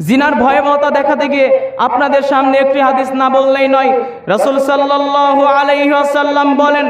জিনার ভয়াবহতা দেখাতে গিয়ে আপনাদের সামনে একটি হাদিস না বললেই নয়। রাসূল সাল্লাল্লাহু আলাইহি ওয়াসাল্লাম বলেন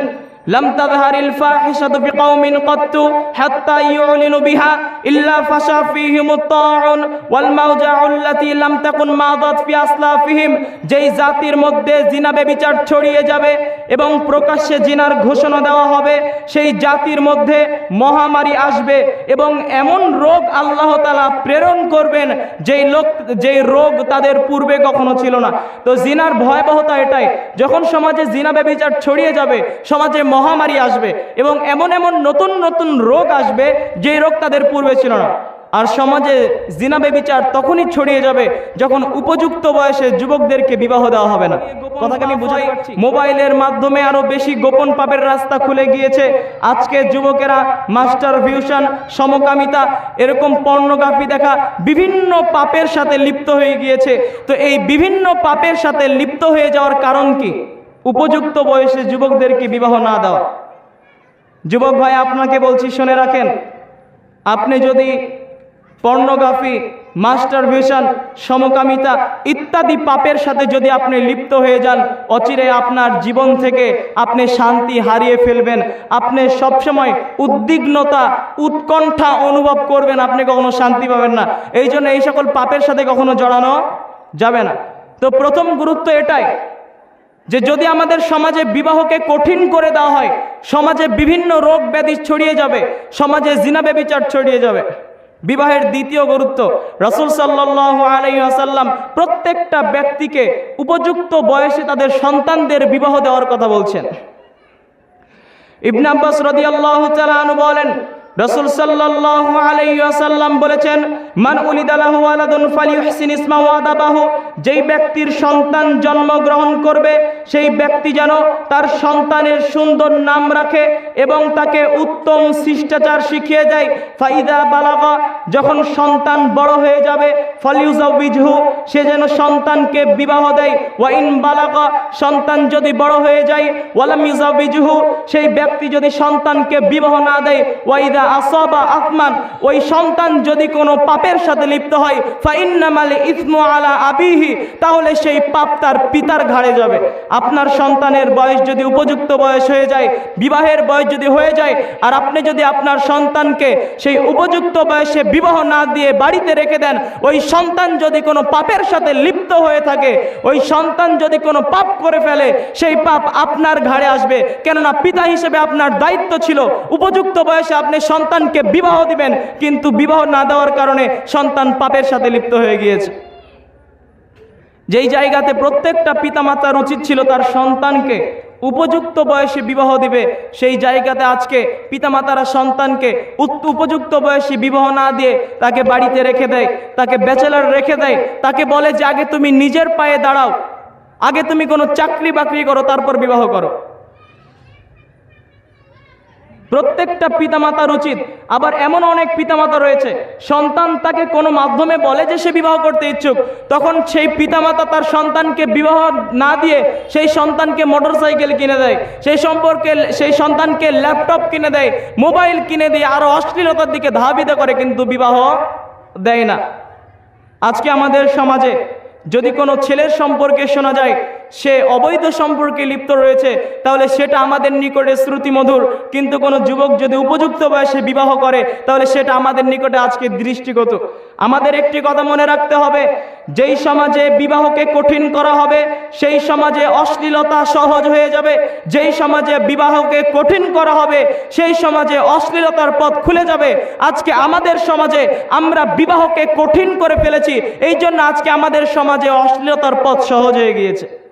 لم تظهر الفاحشة بقوم قط حتى يعلنوا بها إلا فشى فيهم الطاعون والموجع التي لم تكن ماضت في أسلافهم যেই জাতির মধ্যে জিনা বেবিচার ছড়িয়ে যাবে এবং প্রকাশ্যে জিনার ঘোষণা দেওয়া হবে সেই জাতির মধ্যে মহামারী আসবে এবং এমন রোগ আল্লাহ তালা প্রেরণ করবেন যেই লোক যেই রোগ তাদের পূর্বে কখনো ছিল না তো জিনার ভয়াবহতা এটাই যখন সমাজে জিনা বেবিচার ছড়িয়ে যাবে সমাজে মহামারী আসবে এবং এমন এমন নতুন নতুন রোগ আসবে যেই রোগ তাদের পূর্বে ছিল না। আর সমাজে জিনা বেবিচার তখনই ছড়িয়ে যাবে যখন উপযুক্ত বয়সে যুবকদেরকে বিবাহ দেওয়া হবে না। কথাকে আমি বুঝাই মোবাইলের মাধ্যমে আরও বেশি গোপন পাপের রাস্তা খুলে গিয়েছে। আজকে যুবকেরা মাস্টার ভিউশন সমকামিতা, এরকম পর্নোগ্রাফি দেখা বিভিন্ন পাপের সাথে লিপ্ত হয়ে গিয়েছে। তো এই বিভিন্ন পাপের সাথে লিপ্ত হয়ে যাওয়ার কারণ কি? উপযুক্ত বয়সে যুবকদেরকে বিবাহ না দেওয়া। যুবক ভাই, আপনাকে বলছি, শুনে রাখেন। আপনি যদি পর্নোগ্রাফি, মাস্টার ভিশন সমকামিতা ইত্যাদি পাপের সাথে যদি আপনি লিপ্ত হয়ে যান, অচিরে আপনার জীবন থেকে আপনি শান্তি হারিয়ে ফেলবেন। আপনি সবসময় উদ্বিগ্নতা, উৎকণ্ঠা অনুভব করবেন, আপনি কখনো শান্তি পাবেন না। এই জন্য এই সকল পাপের সাথে কখনো জড়ানো যাবে না। তো প্রথম গুরুত্ব এটাই যে যদি আমাদের সমাজে বিবাহকে কঠিন করে দেওয়া হয়, সমাজে বিভিন্ন রোগ ব্যাধি ছড়িয়ে যাবে, সমাজে জিনা ব্যবিচার ছড়িয়ে যাবে। বিবাহের দ্বিতীয় গুরুত্ব, রসুল সাল্লাহ আলাই আসাল্লাম প্রত্যেকটা ব্যক্তিকে উপযুক্ত বয়সে তাদের সন্তানদের বিবাহ দেওয়ার কথা বলছেন। ইবনে আব্বাস রাদিয়াল্লাহু তাআলা বলেন, রাসূল সাল্লাল্লাহু আলাইহি ওয়াসাল্লাম বলেছেন, মান উলিদালাহু ইসমা ওয়াদাবাহু যেই ব্যক্তির সন্তান জন্মগ্রহণ করবে সেই ব্যক্তি যেন তার সন্তানের সুন্দর নাম রাখে এবং তাকে উত্তম শিষ্টাচার শিখিয়ে যায় ফাইদা বালাগা, যখন সন্তান বড় হয়ে যাবে, ফলিউজাউবিজহু, সে যেন সন্তানকে বিবাহ দেয়। ওয়াইন বালাগা, সন্তান যদি বড় হয়ে যায় ওয়ালাম ইউজাউবিজহু সেই ব্যক্তি যদি সন্তানকে বিবাহ না দেয়, ওয়াইদা আসবা আফমান, ওই সন্তান যদি কোনো পাপের সাথে লিপ্ত হয়, ফাইন্নামাল ইসমু আলা আবিহি, তাহলে সেই পাপ তার পিতার ঘাড়ে যাবে। আপনার সন্তানের বয়স যদি উপযুক্ত বয়স হয়ে যায়, বিবাহের বয়স যদি হয়ে যায়, আর আপনি যদি আপনার সন্তানকে সেই উপযুক্ত বয়সে বিবাহ না দিয়ে বাড়িতে রেখে দেন, ওই সন্তান যদি কোনো পাপের সাথে লিপ্ত হয়ে থাকে, ওই সন্তান যদি কোনো পাপ করে ফেলে, সেই পাপ আপনার ঘাড়ে আসবে। কেননা পিতা হিসেবে আপনার দায়িত্ব ছিল, উপযুক্ত বয়সে আপনি সন্তানকে বিবাহ দিবেন, কিন্তু বিবাহ না দেওয়ার কারণে সন্তান পাপের সাথে লিপ্ত হয়ে গিয়েছে। যেই জায়গাতে প্রত্যেকটা পিতামাতার উচিত ছিল তার সন্তানকে উপযুক্ত বয়সে বিবাহ দিবে, সেই জায়গাতে আজকে পিতামাতারা সন্তানকে উপযুক্ত বয়সে বিবাহ না দিয়ে তাকে বাড়িতে রেখে দেয়, তাকে ব্যাচেলার রেখে দেয়, তাকে বলে যে, আগে তুমি নিজের পায়ে দাঁড়াও, আগে তুমি কোনো চাকরি বাকরি করো, তারপর বিবাহ করো। প্রত্যেকটা পিতামাতার উচিত। আবার এমন অনেক পিতামাতা রয়েছে, সন্তান তাকে কোনো মাধ্যমে বলে যে সে বিবাহ করতে ইচ্ছুক। তখন সেই পিতামাতা তার সন্তানকে বিবাহ না দিয়ে সেই সন্তানকে মোটরসাইকেল কিনে দেয়, সেই সম্পর্কে সেই সন্তানকে ল্যাপটপ কিনে দেয়, মোবাইল কিনে দিয়ে আরও অশ্লীলতার দিকে ধাবিত করে, কিন্তু বিবাহ দেয় না। আজকে আমাদের সমাজে যদি কোনো ছেলের সম্পর্কে শোনা যায় সে অবৈধ সম্পর্কে লিপ্ত রয়েছে, তাহলে সেটা আমাদের নিকটে শ্রুতিমধুর। কিন্তু কোনো যুবক যদি উপযুক্ত বয়সে বিবাহ করে, তাহলে সেটা আমাদের নিকটে আজকে দৃষ্টিগত। আমাদের একটি কথা মনে রাখতে হবে, যেই সমাজে বিবাহকে কঠিন করা হবে, সেই সমাজে অশ্লীলতা সহজ হয়ে যাবে। যেই সমাজে বিবাহকে কঠিন করা হবে, সেই সমাজে অশ্লীলতার পথ খুলে যাবে। আজকে আমাদের সমাজে আমরা বিবাহকে কঠিন করে ফেলেছি এই জন্য আজকে আমাদের সমাজে অশ্লীলতার পথ সহজ হয়ে গিয়েছে।